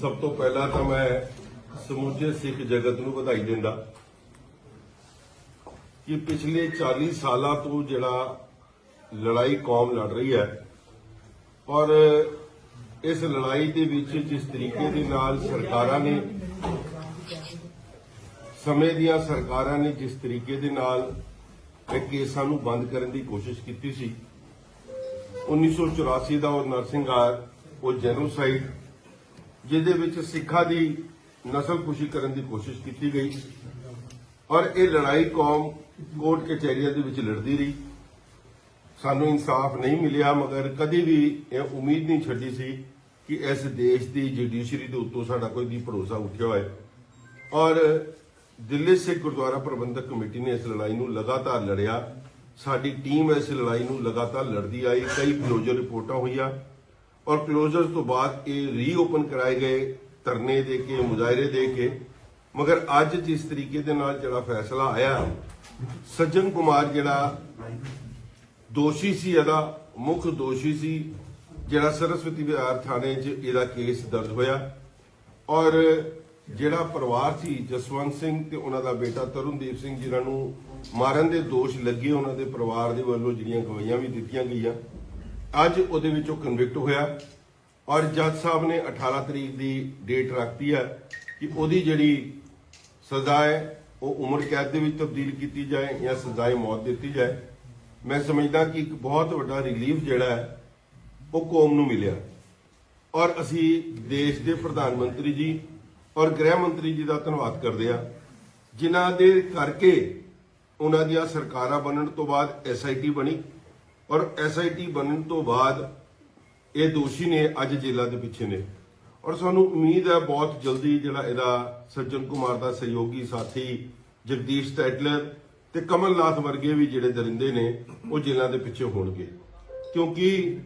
ਸਭ ਤੋਂ ਪਹਿਲਾਂ ਤਾਂ ਮੈਂ ਸਮੁੱਚੇ ਸਿੱਖ ਜਗਤ ਨੂੰ ਵਧਾਈ ਦਿੰਦਾ ਕਿ ਪਿਛਲੇ 40 ਸਾਲਾਂ ਤੋਂ ਜਿਹੜਾ ਲੜਾਈ ਕੌਮ ਲੜ ਰਹੀ ਹੈ ਔਰ ਇਸ ਲੜਾਈ ਦੇ ਵਿੱਚ ਜਿਸ ਤਰੀਕੇ ਦੇ ਨਾਲ ਸਰਕਾਰਾਂ ਨੇ ਸਮੇਂ ਦੀਆਂ ਸਰਕਾਰਾਂ ਨੇ ਜਿਸ ਤਰੀਕੇ ਦੇ ਨਾਲ ਇਹ ਕੇਸਾਂ ਨੂੰ ਬੰਦ ਕਰਨ ਦੀ ਕੋਸ਼ਿਸ਼ ਕੀਤੀ ਸੀ 1984 ਦਾ ਉਹ ਨਰਸਿੰਘਾਰ, ਉਹ ਜੈਨੋਸਾਈਡ ਜਿਹਦੇ ਵਿੱਚ ਸਿੱਖਾਂ ਦੀ ਨਸਲਕੁਸ਼ੀ ਕਰਨ ਦੀ ਕੋਸ਼ਿਸ਼ ਕੀਤੀ ਗਈ ਔਰ ਇਹ ਲੜਾਈ ਕੌਮ ਕੋਰਟ ਕਚਹਿਰੀਆਂ ਦੇ ਵਿੱਚ ਲੜਦੀ ਰਹੀ। ਸਾਨੂੰ ਇਨਸਾਫ ਨਹੀਂ ਮਿਲਿਆ, ਮਗਰ ਕਦੀ ਵੀ ਇਹ ਉਮੀਦ ਨਹੀਂ ਛੱਡੀ ਸੀ ਕਿ ਇਸ ਦੇਸ਼ ਦੀ ਜੁਡੀਸ਼ਰੀ ਦੇ ਉੱਤੋਂ ਸਾਡਾ ਕੋਈ ਦੀ ਭਰੋਸਾ ਉੱਠਿਆ ਹੋਇਆ ਔਰ ਦਿੱਲੀ ਸਿੱਖ ਗੁਰਦੁਆਰਾ ਪ੍ਰਬੰਧਕ ਕਮੇਟੀ ਨੇ ਇਸ ਲੜਾਈ ਨੂੰ ਲਗਾਤਾਰ ਲੜਿਆ। ਸਾਡੀ ਟੀਮ ਇਸ ਲੜਾਈ ਨੂੰ ਲਗਾਤਾਰ ਲੜਦੀ ਆਈ, ਕਈ ਕਲੋਜ਼ਰ ਰਿਪੋਰਟਾਂ ਹੋਈਆਂ। ਔਰ ਕਲੋਜ਼ਰ ਤੋਂ ਬਾਅਦ ਇਹ ਰੀਓਪਨ ਕਰਾਏ ਗਏ, ਧਰਨੇ ਦੇ ਕੇ, ਮੁਜ਼ਾਹਰੇ ਦੇ ਕੇ। ਮਗਰ ਅੱਜ ਜਿਸ ਤਰੀਕੇ ਦੇ ਨਾਲ ਜਿਹੜਾ ਫੈਸਲਾ ਆਇਆ, ਸੱਜਣ ਕੁਮਾਰ ਜਿਹੜਾ ਦੋਸ਼ੀ ਸੀ, ਇਹਦਾ ਮੁੱਖ ਦੋਸ਼ੀ ਸੀ, ਜਿਹੜਾ ਸਰਸਵਤੀ ਵਿਹਾਰ ਥਾਣੇ 'ਚ ਇਹਦਾ ਕੇਸ ਦਰਜ ਹੋਇਆ। ਔਰ ਜਿਹੜਾ ਪਰਿਵਾਰ ਸੀ, ਜਸਵੰਤ ਸਿੰਘ ਤੇ ਉਹਨਾਂ ਦਾ ਬੇਟਾ ਤਰੁਣਦੀਪ ਸਿੰਘ, ਜਿਨ੍ਹਾਂ ਨੂੰ ਮਾਰਨ ਦੇ ਦੋਸ਼ ਲੱਗੇ, ਉਹਨਾਂ ਦੇ ਪਰਿਵਾਰ ਦੇ ਵੱਲੋਂ ਜਿਹੜੀਆਂ ਗਵਾਹੀਆਂ ਵੀ ਦਿੱਤੀਆਂ ਗਈਆਂ। ਅੱਜ ਉਹਦੇ ਵਿੱਚੋਂ ਕਨਵਿਕਟ ਹੋਇਆ ਔਰ ਜੱਜ ਸਾਹਿਬ ਨੇ 18 ਤਰੀਕ ਦੀ ਡੇਟ ਰੱਖਤੀ ਹੈ ਕਿ ਉਹਦੀ ਜਿਹੜੀ ਸਜ਼ਾ ਹੈ, ਉਹ ਉਮਰ ਕੈਦ ਦੇ ਵਿੱਚ ਤਬਦੀਲ ਕੀਤੀ ਜਾਏ ਜਾਂ ਸਜ਼ਾਏ ਮੌਤ ਦਿੱਤੀ ਜਾਏ। ਮੈਂ ਸਮਝਦਾ ਕਿ ਇੱਕ ਬਹੁਤ ਵੱਡਾ ਰਿਲੀਫ ਜਿਹੜਾ ਹੈ, ਉਹ ਕੌਮ ਨੂੰ ਮਿਲਿਆ। ਔਰ ਅਸੀਂ ਦੇਸ਼ ਦੇ ਪ੍ਰਧਾਨ ਮੰਤਰੀ ਜੀ ਔਰ ਗ੍ਰਹਿ ਮੰਤਰੀ ਜੀ ਦਾ ਧੰਨਵਾਦ ਕਰਦੇ ਆ ਜਿਨ੍ਹਾਂ ਦੇ ਕਰਕੇ ਉਹਨਾਂ ਦੀਆਂ ਸਰਕਾਰਾਂ ਬਣਨ ਤੋਂ ਬਾਅਦ ਐਸਆਈਟੀ ਬਣੀ। ਔਰ ਐਸਆਈਟੀ ਬਣਨ ਤੋਂ ਬਾਅਦ ਇਹ ਦੋਸ਼ੀ ਨੇ ਅੱਜ ਜੇਲ੍ਹਾਂ ਦੇ ਪਿੱਛੇ ਨੇ। ਔਰ ਸਾਨੂੰ ਉਮੀਦ ਹੈ ਬਹੁਤ ਜਲਦੀ ਜਿਹੜਾ ਇਹਦਾ ਸੱਜਣ ਕੁਮਾਰ ਦਾ ਸਹਿਯੋਗੀ ਸਾਥੀ ਜਗਦੀਸ਼ ਟੈਟਲਰ ਤੇ ਕਮਲਨਾਥ ਵਰਗੇ ਵੀ ਜਿਹੜੇ ਦਰਿੰਦੇ ਨੇ ਉਹ ਜੇਲ੍ਹਾਂ ਦੇ ਪਿੱਛੇ ਹੋਣਗੇ। ਕਿਉਂਕਿ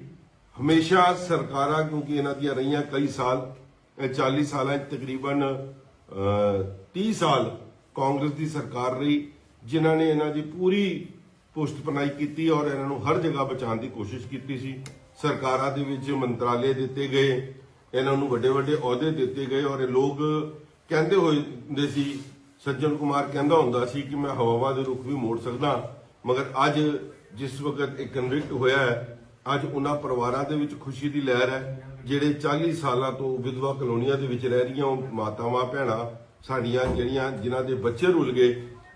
ਹਮੇਸ਼ਾ ਸਰਕਾਰਾਂ ਕਿਉਂਕਿ ਇਹਨਾਂ ਦੀਆਂ ਰਹੀਆਂ ਕਈ ਸਾਲ ਇਹ 40 ਸਾਲਾਂ 'ਚ ਤਕਰੀਬਨ ਅਹ, 30 ਸਾਲ ਕਾਂਗਰਸ ਦੀ ਸਰਕਾਰ ਰਹੀ ਜਿਨ੍ਹਾਂ ਨੇ ਇਹਨਾਂ ਦੀ ਪੂਰੀ ਪੁਸ਼ਤ ਪਨਾਈ ਕੀਤੀ ਔਰ ਇਹਨਾਂ ਨੂੰ ਹਰ ਜਗ੍ਹਾ ਬਚਾਉਣ ਦੀ ਕੋਸ਼ਿਸ਼ ਕੀਤੀ ਸੀ। ਸਰਕਾਰਾਂ ਦੇ ਵਿੱਚ ਮੰਤਰਾਲੇ ਦਿੱਤੇ ਗਏ, ਇਹਨਾਂ ਨੂੰ ਵੱਡੇ ਵੱਡੇ ਅਹੁਦੇ ਦਿੱਤੇ ਗਏ ਔਰ ਇਹ ਲੋਕ ਕਹਿੰਦੇ ਹੋਏ ਹੁੰਦੇ ਸੀ, ਸੱਜਣ ਕੁਮਾਰ ਕਹਿੰਦਾ ਹੁੰਦਾ ਸੀ ਕਿ ਮੈਂ ਹਵਾਵਾਂ ਦੇ ਰੁਖ ਵੀ ਮੋੜ ਸਕਦਾ, ਮਗਰ ਅੱਜ ਜਿਸ ਵਕਤ ਇਹ ਕਨਵਿਕਟ ਹੋਇਆ ਹੈ, ਅੱਜ ਉਹਨਾਂ ਪਰਿਵਾਰਾਂ ਦੇ ਵਿੱਚ ਖੁਸ਼ੀ ਦੀ ਲਹਿਰ ਹੈ, ਜਿਹੜੇ 40 ਸਾਲਾਂ ਤੋਂ ਵਿਧਵਾ ਕਲੋਨੀਆਂ ਦੇ ਵਿੱਚ ਰਹਿ ਰਹੀਆਂ ਉਹ ਮਾਤਾਵਾਂ, ਭੈਣਾਂ ਸਾਡੀਆਂ ਜਿਹੜੀਆਂ, ਜਿਨ੍ਹਾਂ ਦੇ ਬੱਚੇ ਰੁਲ ਗਏ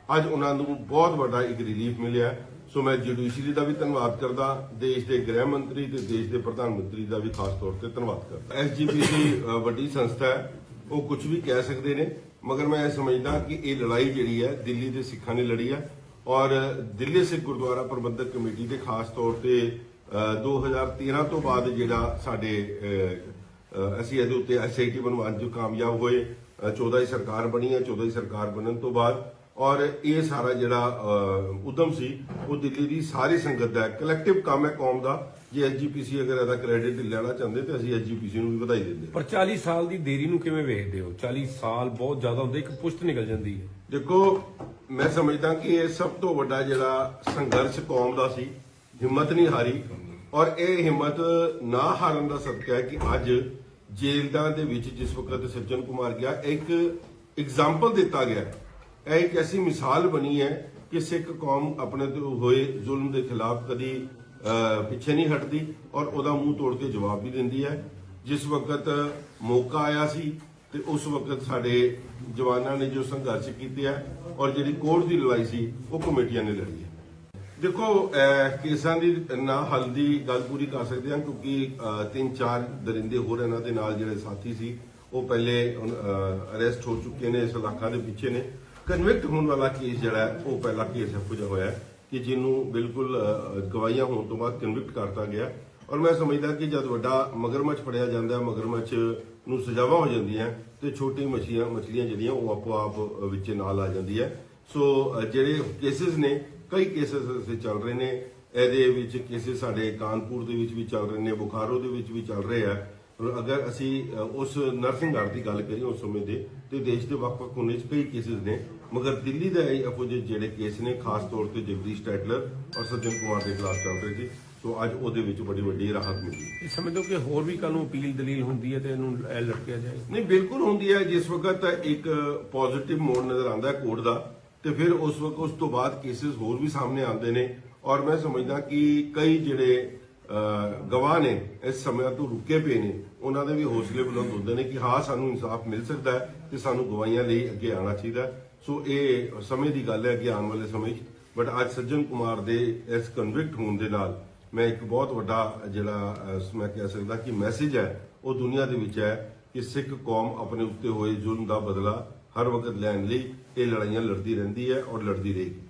ਅੱਜ ਉਹਨਾਂ ਨੂੰ ਬਹੁਤ ਵੱਡਾ ਇੱਕ ਰਿਲੀਫ ਮਿਲਿਆ ਸੋ ਮੈਂ ਜੁਡੀਸ਼ਰੀ ਦਾ ਵੀ ਧੰਨਵਾਦ ਕਰਦਾ ਦੇਸ਼ ਦੇ ਗ੍ਰਹਿ ਮੰਤਰੀ ਤੇ ਦੇਸ਼ ਦੇ ਪ੍ਰਧਾਨ ਮੰਤਰੀ ਦਾ ਵੀ ਖਾਸ ਤੌਰ ਤੇ ਧੰਨਵਾਦ ਕਰਦਾ। ਐਸਜੀਪੀਸੀ ਵੱਡੀ ਸੰਸਥਾ ਹੈ ਉਹ ਕੁਝ ਵੀ ਕਹਿ ਸਕਦੇ ਨੇ ਮਗਰ ਮੈਂ ਇਹ ਸਮਝਦਾ ਕਿ ਇਹ ਲੜਾਈ ਜਿਹੜੀ ਹੈ ਦਿੱਲੀ ਦੇ ਸਿੱਖਾਂ ਨੇ ਲੜੀ ਹੈ ਔਰ ਦਿੱਲੀ ਸਿੱਖ ਗੁਰਦੁਆਰਾ ਪ੍ਰਬੰਧਕ ਕਮੇਟੀ ਦੇ ਖਾਸ ਤੌਰ ਤੇ ਅ, 2013 ਤੋਂ ਬਾਅਦ ਜਿਹੜਾ ਸਾਡੇ ਅ, ਅ, ਅਸੀਂ ਇਹਦੇ ਉੱਤੇ ਐਸਆਈਟੀ ਬਣਵਾਉਣ 'ਚ ਕਾਮਯਾਬ ਹੋਏ ਅ, 14 ਦੀ ਸਰਕਾਰ ਬਣੀ ਹੈ 14 ਦੀ ਸਰਕਾਰ ਬਣਨ ਤੋਂ ਬਾਅਦ ਔਰ ਇਹ ਸਾਰਾ ਜਿਹੜਾ ਉਦਮ ਸੀ ਉਹ ਦਿੱਲੀ ਦੀ ਸਾਰੀ ਸੰਗਤ ਦਾ ਕਲੈਕਟਿਵ ਕੰਮ ਹੈ ਕੌਮ ਦਾ। ਜੇ ਐਸਜੀਪੀਸੀ ਅਗਰ ਇਹਦਾ ਕ੍ਰੈਡਿਟ ਲੈਣਾ ਚਾਹੁੰਦੇ ਤੇ ਅਸੀਂ ਐਸਜੀਪੀਸੀ ਨੂੰ ਵੀ ਵਧਾਈ ਦਿੰਦੇ ਪਰ 40 ਸਾਲ ਦੀ ਦੇਰੀ ਨੂੰ ਕਿਵੇਂ ਵੇਖਦੇ ਹੋ? 40 ਸਾਲ ਬਹੁਤ ਜ਼ਿਆਦਾ ਹੁੰਦਾ ਇੱਕ ਪੁਸ਼ਤ ਨਿਕਲ ਜਾਂਦੀ ਹੈ। ਦੇਖੋ ਮੈਂ ਸਮਝਦਾ ਕਿ ਇਹ ਸਭ ਤੋਂ ਵੱਡਾ ਜਿਹੜਾ ਸੰਘਰਸ਼ ਕੌਮ ਦਾ ਸੀ ਹਿੰਮਤ ਨਹੀਂ ਹਾਰੀ। ਔਰ ਇਹ ਹਿੰਮਤ ਨਾ ਹਾਰਨ ਦਾ ਸਦਕਾ ਹੈ ਕਿ ਅੱਜ ਜੇਲ੍ਹਾਂ ਦੇ ਵਿੱਚ ਜਿਸ ਵਕਤ ਸੱਜਣ ਕੁਮਾਰ ਗਿਆ ਇੱਕ ਐਗਜ਼ਾਮਪਲ ਦਿੱਤਾ ਗਿਆ। ਇਹ ਇੱਕ ਐਸੀ ਮਿਸਾਲ ਬਣੀ ਹੈ ਕਿ ਸਿੱਖ ਕੌਮ ਆਪਣੇ ਤੇ ਹੋਏ ਜ਼ੁਲਮ ਦੇ ਖਿਲਾਫ ਕਦੀ ਪਿੱਛੇ ਨਹੀਂ ਹਟਦੀ ਔਰ ਉਹਦਾ ਮੂੰਹ ਤੋੜ ਕੇ ਜਵਾਬ ਵੀ ਦਿੰਦੀ ਹੈ। ਜਿਸ ਵਕਤ ਮੌਕਾ ਆਇਆ ਸੀ ਤੇ ਉਸ ਵਕਤ ਸਾਡੇ ਜਵਾਨਾਂ ਨੇ ਜੋ ਸੰਘਰਸ਼ ਕੀਤੇ ਆ ਔਰ ਜਿਹੜੀ ਕੋਰਟ ਦੀ ਲੜਾਈ ਸੀ, ਉਹ ਕਮੇਟੀਆਂ ਨੇ ਲੜੀ ਹੈ। ਦੇਖੋ ਕੇਸਾਂ ਦੀ ਨਾ ਹੱਲ ਦੀ ਗੱਲ ਪੂਰੀ ਕਰ ਸਕਦੇ ਹਾਂ ਕਿਉਂਕਿ ਤਿੰਨ ਚਾਰ ਦਰਿੰਦੇ ਹੋਰ ਇਹਨਾਂ ਦੇ ਨਾਲ ਜਿਹੜੇ ਸਾਥੀ ਸੀ, ਉਹ ਪਹਿਲੇ ਅਰੈਸਟ ਹੋ ਚੁੱਕੇ ਨੇ, ਇਸ ਇਲਾਕਾ ਦੇ ਪਿੱਛੇ ਨੇ। ਕਨਵਿਕਟ ਹੋਣ ਵਾਲਾ ਕੇਸ ਜਿਹੜਾ ਹੈ, ਉਹ ਪਹਿਲਾ ਕੇਸ ਹੈ ਪੁਜਾ ਹੋਇਆ ਹੈ ਕਿ ਜਿਹਨੂੰ ਬਿਲਕੁਲ ਅਹ, ਗਵਾਹੀਆਂ ਹੋਣ ਤੋਂ ਬਾਅਦ ਕਨਵਿਕਟ ਕਰਤਾ ਗਿਆ ਔਰ ਮੈਂ ਸਮਝਦਾ ਕਿ ਜਦ ਵੱਡਾ ਮਗਰਮੱਛ ਫੜਿਆ ਜਾਂਦਾ ਹੈ, ਮਗਰਮੱਛ ਨੂੰ ਸਜ਼ਾਵਾਂ ਹੋ ਜਾਂਦੀਆਂ ਤੇ ਛੋਟੀ ਮੱਛੀਆਂ ਮਛਲੀਆਂ ਜਿਹੜੀਆਂ ਉਹ ਆਪੋ ਆਪ ਵਿੱਚ ਨਾਲ ਆ ਜਾਂਦੀ ਹੈ। ਸੋ ਅਹ, ਜਿਹੜੇ ਕੇਸਿਸ ਨੇ ਕਈ ਕੇਸਿਸ ਅਸੀਂ ਚੱਲ ਰਹੇ ਨੇ। ਇਹਦੇ ਵਿੱਚ ਕੇਸਿਸ ਸਾਡੇ ਕਾਨਪੁਰ ਦੇ ਵਿੱਚ ਵੀ ਚੱਲ ਰਹੇ ਨੇ ਬੁਖਾਰੋ ਦੇ ਵਿੱਚ ਵੀ ਚੱਲ ਰਹੇ ਆ। ਅਗਰ ਅਸੀਂ ਉਸ ਨਰਸਿੰਗ ਗਾਰਡ ਦੀ ਗੱਲ ਕਰੀਏ ਉਸ ਸਮੇਂ ਦੇ ਤੇ ਦੇਸ਼ ਦੇ ਵੱਖ-ਵੱਖ ਕੋਨੇ 'ਚ ਕਈ ਕੇਸਿਸ ਨੇ। ਮਗਰ ਦਿੱਲੀ ਦਾ ਅਪੋਜਿਟ ਜਿਹੜੇ ਕੇਸ ਨੇ ਖਾਸ ਤੌਰ ਤੇ ਜਗਦੀਸ਼ ਟੈਟਲਰ ਔਰ ਸੱਜਣ ਕੁਮਾਰ ਦੇ ਖਿਲਾਫ ਚੱਲ ਰਹੇ ਸੀ। ਸੋ ਅੱਜ ਉਹਦੇ ਵਿੱਚ ਬੜੀ ਵੱਡੀ ਰਾਹਤ ਮਿਲੀ। ਇਹ ਸਮਝੋ ਕਿ ਹੋਰ ਵੀ ਕੱਲ ਨੂੰ ਅਪੀਲ ਦਲੀਲ ਹੁੰਦੀ ਹੈ ਤੇ ਇਹਨੂੰ ਇਹ ਲਟਕਿਆ ਜਾਏ। ਨਹੀਂ ਬਿਲਕੁਲ ਹੁੰਦੀ ਹੈ। ਜਿਸ ਵਕਤ ਇੱਕ ਪੋਜ਼ਿਟਿਵ ਮੋਡ ਨਜ਼ਰ ਆਉਂਦਾ ਹੈ ਕੋਰਟ ਦਾ ਤੇ ਫਿਰ ਉਸ ਵਕਤ ਉਸ ਤੋਂ ਬਾਅਦ ਕੇਸਿਸ ਹੋਰ ਵੀ ਸਾਹਮਣੇ ਆਉਂਦੇ ਨੇ। ਔਰ ਮੈਂ ਸਮਝਦਾ ਕਿ ਕਈ ਜਿਹੜੇ ਗਵਾਹ ਨੇ, ਇਸ ਸਮੇਂ ਤੋਂ ਰੁਕੇ ਪਏ ਨੇ। ਉਹਨਾਂ ਦੇ ਵੀ ਹੌਸਲੇ ਬੁਲੰਦ ਹੁੰਦੇ ਨੇ ਕਿ ਹਾਂ, ਸਾਨੂੰ ਇਨਸਾਫ ਮਿਲ ਸਕਦਾ ਹੈ ਤੇ ਸਾਨੂੰ ਗਵਾਹੀਆਂ ਲਈ ਅੱਗੇ ਆਉਣਾ ਚਾਹੀਦਾ ਸੋ ਇਹ ਸਮੇਂ ਦੀ ਗੱਲ ਹੈ ਕਿ ਆਉਣ ਵਾਲੇ ਸਮੇਂ 'ਚ। ਬਟ ਅੱਜ ਸੱਜਣ ਕੁਮਾਰ ਦੇ ਇਸ ਕਨਵਿਕਟ ਹੋਣ ਦੇ ਨਾਲ ਮੈਂ ਇੱਕ ਬਹੁਤ ਵੱਡਾ ਜਿਹੜਾ ਮੈਂ ਕਹਿ ਸਕਦਾ ਕਿ ਮੈਸੇਜ ਹੈ, ਉਹ ਦੁਨੀਆ ਦੇ ਵਿੱਚ ਹੈ ਕਿ ਸਿੱਖ ਕੌਮ ਆਪਣੇ ਉੱਤੇ ਹੋਏ ਜ਼ੁਲਮ ਦਾ ਬਦਲਾ ਹਰ ਵਕਤ ਲੈਣ ਲਈ ਇਹ ਲੜਾਈਆਂ ਲੜਦੀ ਰਹਿੰਦੀ ਹੈ ਔਰ ਲੜਦੀ ਰਹੇਗੀ।